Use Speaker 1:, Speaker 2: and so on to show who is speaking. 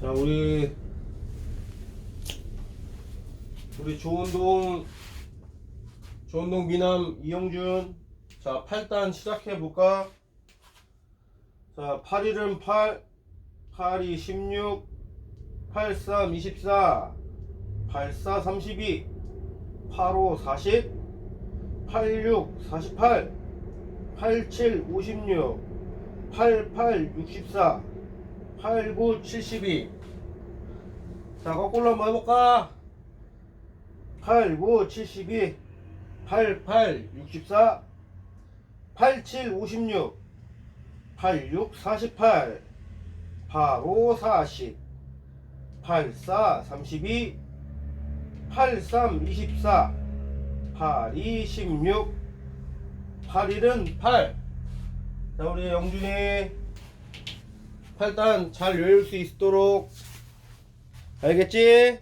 Speaker 1: 자 우리 우리 조운동 조운동 미남 이영준. 자 8단 시작해 볼까? 자 8일은 8 8이 16 83 24 84 32 85 40 86 48 87 56 88 64 89 72 자, 거꾸로 한번 해볼까? 89 72 88 64 87 56 86 48 85 40 84 32 83 24 82 16 81은 8 자, 우리 영준이 8단 잘 외울 수 있도록 알겠지?